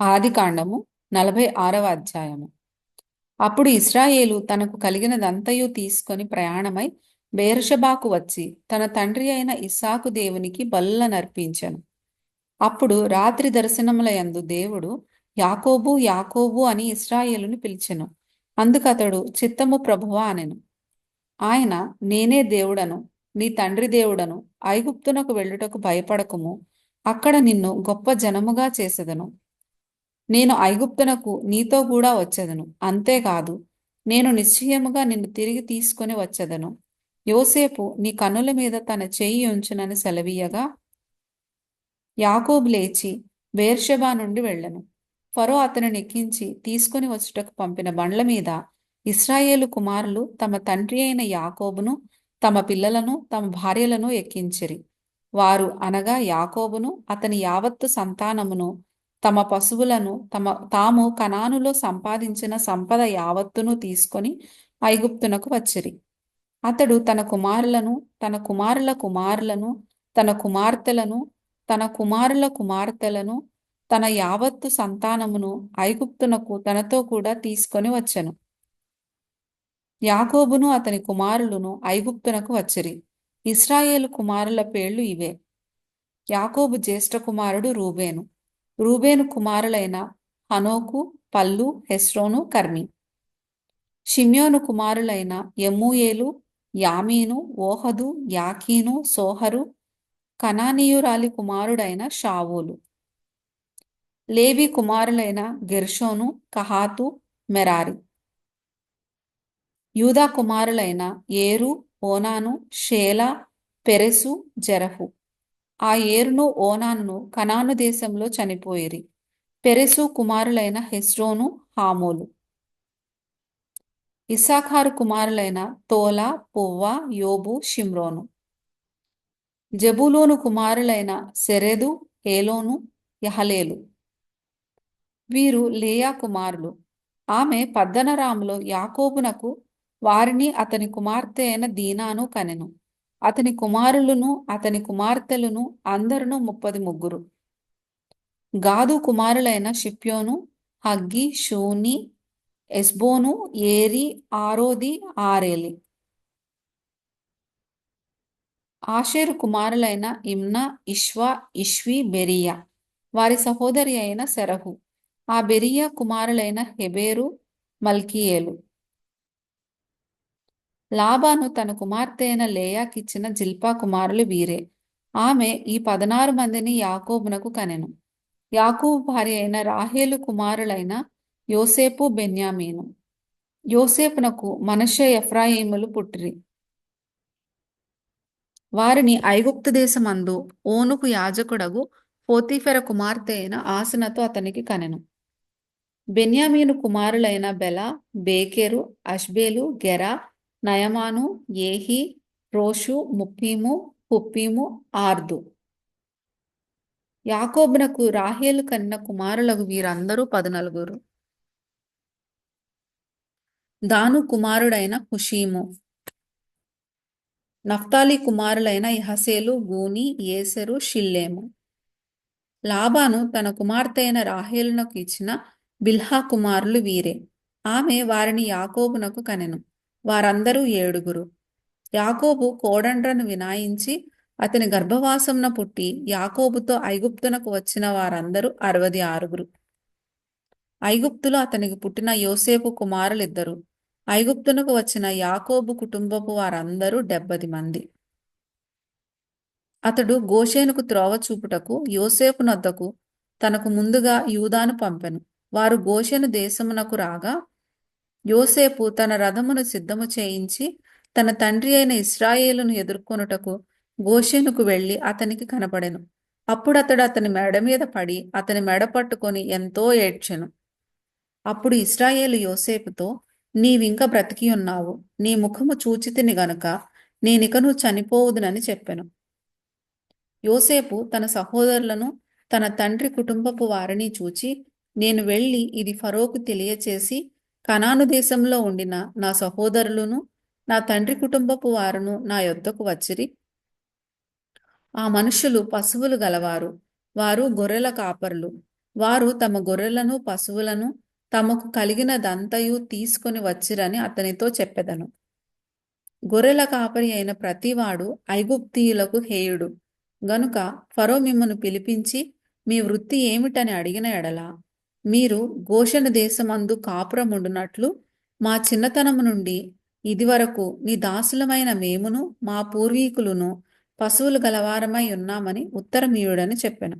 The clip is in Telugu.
ఆదికాండము నలభై ఆరవ అధ్యాయము. అప్పుడు ఇస్రాయేలు తనకు కలిగినదంతయు తీసుకొని ప్రయాణమై బేర్షబాకు వచ్చి తన తండ్రి అయిన ఇసాకు దేవునికి బల్లనర్పించెను. అప్పుడు రాత్రి దర్శనములయందు దేవుడు యాకోబు యాకోబు అని ఇస్రాయేలుని పిలిచెను. అందుకతడు చిత్తము ప్రభువా అనెను. ఆయన నేనే దేవుడను నీ తండ్రి దేవుడను ఐగుప్తునకు వెళ్ళుటకు భయపడకుము అక్కడ నిన్ను గొప్ప జనముగా చేసెదను. నేను ఐగుప్తునకు నీతో కూడా వచ్చేదను. అంతేకాదు నేను నిశ్చయముగా నిన్ను తిరిగి తీసుకొని వచ్చేదను. యోసేపు నీ కన్నుల మీద తన చేయి ఉంచునని సెలవీయగా యాకోబు లేచి బేర్షెబా నుండి వెళ్ళను. ఫరో అతను ఎక్కించి తీసుకుని వచ్చుటకు పంపిన బండ్ల మీద ఇస్రాయేలు కుమారులు తమ తండ్రి అయిన యాకోబును తమ పిల్లలను తమ భార్యలను ఎక్కించిరి. వారు అనగా యాకోబును అతని యావత్తు సంతానమును తమ పశువులను తమ తాము కనానులో సంపాదించిన సంపద యావత్తును తీసుకొని ఐగుప్తునకు వచ్చిరి. అతడు తన కుమారులను తన కుమారుల కుమారులను తన కుమార్తెలను తన కుమారుల కుమార్తెలను తన యావత్తు సంతానమును ఐగుప్తునకు తనతో కూడా తీసుకొని వచ్చెను. యాకోబును అతని కుమారులను ఐగుప్తునకు వచ్చిరి. ఇస్రాయేలు కుమారుల పేర్లు ఇవే. యాకోబు జ్యేష్ఠ కుమారుడు రూబేను. రూబేను కుమారులైన హనోకు పల్లు హెస్రోను కర్మి. షిమ్యోను కుమారులైన యమూయేలు యామీను ఓహదు యాకీను సోహరు కనానీయురాలి కుమారుడైన షావూలు. లేవి కుమారులైన గెర్షోను కహాతు మెరారి. యూదా కుమారులైన ఏరు ఓనాను షేలా పెరెసు జరహు. ఆ ఏరును ఓనానును కనాను దేశంలో చనిపోయిరి. పెరెసు కుమారులైన హెస్రోను హామోలు. ఇసాఖారు కుమారులైన తోలా పువ్వ యోబు షిమ్రోను. జబులోను కుమారులైన సెరెదు హేలోను యహలేలు. వీరు లేయా కుమారులు. ఆమె పద్దనరాములో యాకోబునకు వారిని అతని కుమార్తె అయిన దీనాను కనెను. అతని కుమారులను అతని కుమార్తెలను అందరును ముప్పది ముగ్గురు. గాదు కుమారులైన షిప్యోను huggy Shuni Ezbon Eri Arodi Areli. Asher కుమారులైన Imnah Ishvah Ishvi Beriah. వారి సహోదరి అయిన సెరహు. ఆ బెరియా కుమారులైన హెబేరు మల్కియేలు. లాబాను తన కుమార్తె అయిన లేయాకిచ్చిన జిల్పా కుమారులు వీరే. ఆమె ఈ పదనారు మందిని యాకోబునకు కనెను. యాకోబు భార్య అయిన రాహేలు కుమారులైన యోసేపు బెన్యామీను. యోసేపునకు మనషే ఎఫ్రాయిములు పుట్టిరి. వారిని ఐగుప్తు దేశమందు ఓనుకు యాజకుడగు పోతీఫెర కుమార్తె అయిన ఆసనతో అతనికి కనెను. బెన్యామీను కుమారులైన బెల బేకెరు అష్బేలు గెరా నయమాను ఏహి రోషు ముప్పీము హుప్పీము ఆర్దు. యాకోబునకు రాహేలు కన్న కుమారులకు వీరందరూ పదునలుగురు. దాను కుమారుడైన హుషీము. నఫ్తాలి కుమారులైన యహసేలు గూని ఏసెరు షిల్లేము. లాబాను తన కుమార్తె అయిన రాహేలునకు ఇచ్చిన బిల్హా కుమారులు వీరే. ఆమె వారిని యాకోబునకు కనెను. వారందరూ ఏడుగురు. యాకోబు కోడండ్రను వినాయించి అతని గర్భవాసంన పుట్టి యాకోబుతో ఐగుప్తునకు వచ్చిన వారందరూ అరవది ఆరుగురు. ఐగుప్తులో అతనికి పుట్టిన యోసేపు కుమారులిద్దరు. ఐగుప్తునకు వచ్చిన యాకోబు కుటుంబపు వారందరూ డెబ్బది మంది. అతడు గోషేనుకు త్రోవ చూపుటకు యోసేపు నొద్దకు తనకు ముందుగా యూదాను పంపెను. వారు గోషెను దేశమునకు రాగా యోసేపు తన రథమును సిద్ధము చేయించి తన తండ్రి అయిన ఇస్రాయేలును ఎదుర్కొనుటకు గోషెనుకు వెళ్ళి అతనికి కనపడెను అప్పుడు అతడు అతని మెడ మీద పడి అతని మెడ పట్టుకొని ఎంతో ఏడ్చెను. అప్పుడు ఇస్రాయేలు యోసేపుతో నీవింక బ్రతికి ఉన్నావు. నీ ముఖము చూచితిని గనుక నేనిక నువ్వు చనిపోవుదునని చెప్పెను. యోసేపు తన సహోదరులను తన తండ్రి కుటుంబపు వారిని చూచి నేను వెళ్ళి ఇది ఫరోకు తెలియచేసి కనాను దేశంలో ఉండిన నా సహోదరులను నా తండ్రి కుటుంబపు వారును నా యొద్దకు వచ్చిరి. ఆ మనుషులు పశువులు గలవారు. వారు గొర్రెల కాపరులు. వారు తమ గొర్రెలను పశువులను తమకు కలిగినదంతయు తీసుకొని వచ్చిరని అతనితో చెప్పెదను. గొర్రెల కాపరి అయిన ప్రతివాడు ఐగుప్తీయులకు హేయుడు. గనుక ఫరో మిమ్మను పిలిపించి మీ వృత్తి ఏమిటని అడిగిన ఎడల మీరు గోషణ దేశమందు కాపురముండునట్లు మా చిన్నతనము నుండి ఇదివరకు నీ దాసులమైన మేమును మా పూర్వీకులను పశువులు గలవారమై ఉన్నామని ఉత్తరమీయుడని చెప్పాను.